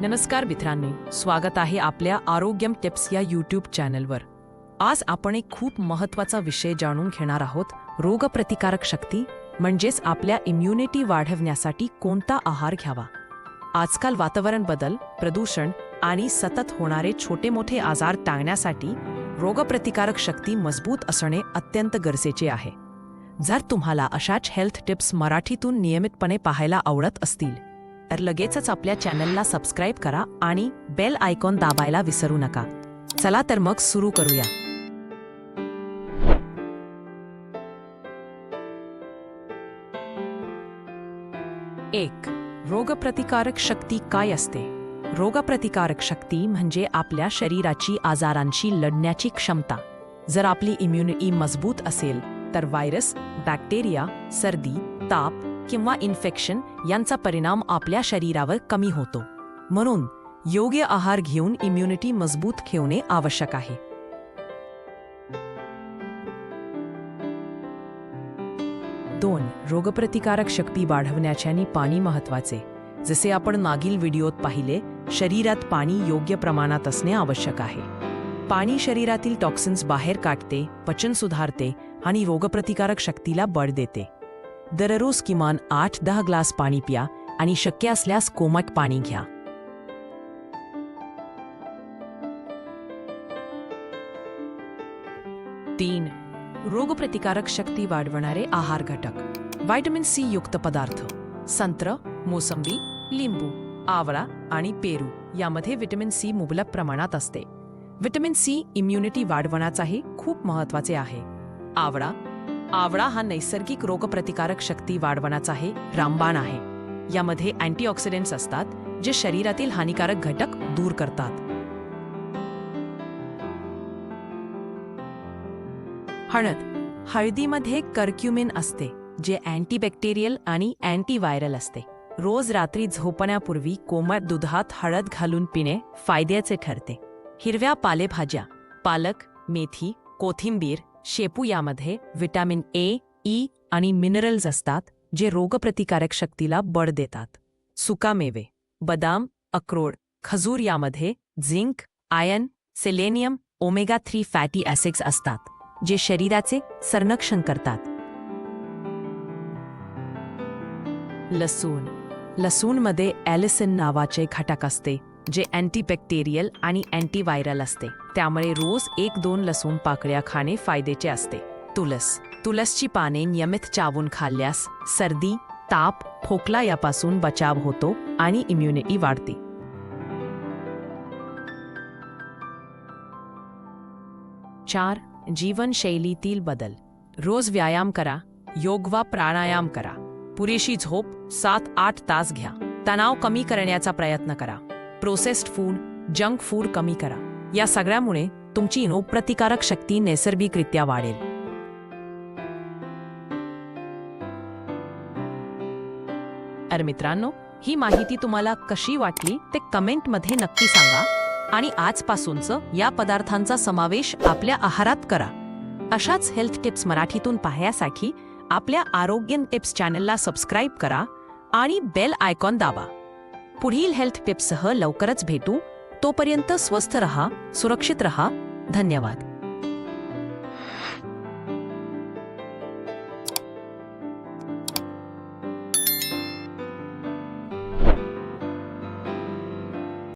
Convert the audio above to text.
नमस्कार मित्रांनो स्वागत आहे आपल्या आरोग्यम टिप्स या यूट्यूब चॅनलवर. आज आपण एक खूप महत्त्वाचा विषय जाणून घेणार आहोत रोगप्रतिकारक शक्ती म्हणजेच आपल्या इम्युनिटी वाढवण्यासाठी कोणता आहार घ्यावा. आजकाल वातावरण बदल प्रदूषण आणि सतत होणारे छोटे मोठे आजार टाळण्यासाठी रोगप्रतिकारक शक्ती मजबूत असणे अत्यंत गरजेचे आहे. जर तुम्हाला अशाच हेल्थ टिप्स मराठीतून नियमितपणे पाहायला आवडत असतील तर लगेचच आपल्या चॅनलला सबस्क्राईब करा आणि बेल आयकॉन दाबायला विसरू नका. चला तर मग सुरू करूया. एक रोगप्रतिकारक शक्ती काय असते? रोगप्रतिकारक शक्ती म्हणजे आपल्या शरीराची आजारांशी लढण्याची क्षमता. जर आपली इम्युनिटी मजबूत असेल तर व्हायरस बॅक्टेरिया सर्दी ताप किंवा इन्फेक्शन यांचा परिणाम आपल्या शरीरावर कमी होतो. म्हणून योग्य आहार घेऊन इम्युनिटी मजबूत ठेवणे आवश्यक आहे. दोन रोगप्रतिकारक शक्ती वाढवण्याच्यानी पाणी महत्त्वाचे जसे आपण मागील व्हिडिओत पाहिले शरीरात पाणी योग्य प्रमाणात असणे आवश्यक आहे. पाणी शरीरातील टॉक्सिन्स बाहेर काढते पचन सुधारते आणि रोगप्रतिकारक शक्तीला बळ देते. दररोज किमान आठ दहा ग्लास पाणी प्या आणि शक्य असल्यास कोमट पाणी घ्या. तीन रोगप्रतिकारक शक्ती वाढवणारे आहार घटक. व्हायटमिन सी युक्त पदार्थ. संत्र मोसंबी लिंबू आवळा आणि पेरू यामध्ये व्हिटॅमिन सी मुबलक प्रमाणात असते. व्हिटॅमिन सी इम्युनिटी वाढवण्याचाही खूप महत्त्वाचे आहे. आवळा आवळा हा नैसर्गिक रोगप्रतिकारक शक्ती वाढवण्याचा हे रामबाण आहे. यामध्ये अँटीऑक्सिडेंट्स असतात जे शरीरातील हानिकारक घटक दूर करतात. हळद. हळदीमध्ये कर्क्युमिन असते जे अँटीबॅक्टेरियल आणि अँटीव्हायरल असते. रोज रात्री झोपण्यापूर्वी कोमट दुधात हळद घालून पिणे फायद्याचे ठरते. हिरव्या पालेभाज्या पालक मेथी कोथिंबीर शेपू यामध्ये व्हिटॅमिन ए ई आणि मिनरल्स असतात जे रोगप्रतिकारक शक्तीला बळ देतात. सुकामेवे बदाम अक्रोड खजूर यामध्ये zinc iron selenium omega three fatty acids असतात जे शरीराचे संरक्षण करतात. लसूण लसूणमध्ये ॲलिसिन नावाचे घटक असते जे अँटीबॅक्टेरियल आणि अँटीव्हायरल असते. त्यामुळे रोज एक दोन लसूण पाकळ्या खाणे फायद्याचे असते. तुलस. तुलसची पाने नियमित चावून खाल्ल्यास सर्दी ताप खोकला यापासून बचाव होतो आणि इम्युनिटी वाढते. चार. जीवनशैलीतील बदल. रोज व्यायाम करा योग वा प्राणायाम करा. पुरेशी झोप सात आठ तास घ्या. तणाव कमी करण्याचा प्रयत्न करा. प्रोसेस्ड फूड जंक फूड कमी करा. या सगळ्यामुळे तुमची रोगप्रतिकारक शक्ती नैसर्गिकरित्या वाढेल. अरे मित्रांनो ही माहिती तुम्हाला कशी वाटली ते कमेंटमध्ये नक्की सांगा आणि आजपासूनचं या पदार्थांचा समावेश आपल्या आहारात करा. अशाच हेल्थ टिप्स मराठीतून पाहण्यासाठी आपल्या आरोग्य टिप्स चॅनलला सबस्क्राईब करा आणि बेल आयकॉन दाबा. पुढील हेल्थ टिप्ससह लवकरच भेटू. तोपर्यंत स्वस्थ रहा सुरक्षित रहा. धन्यवाद.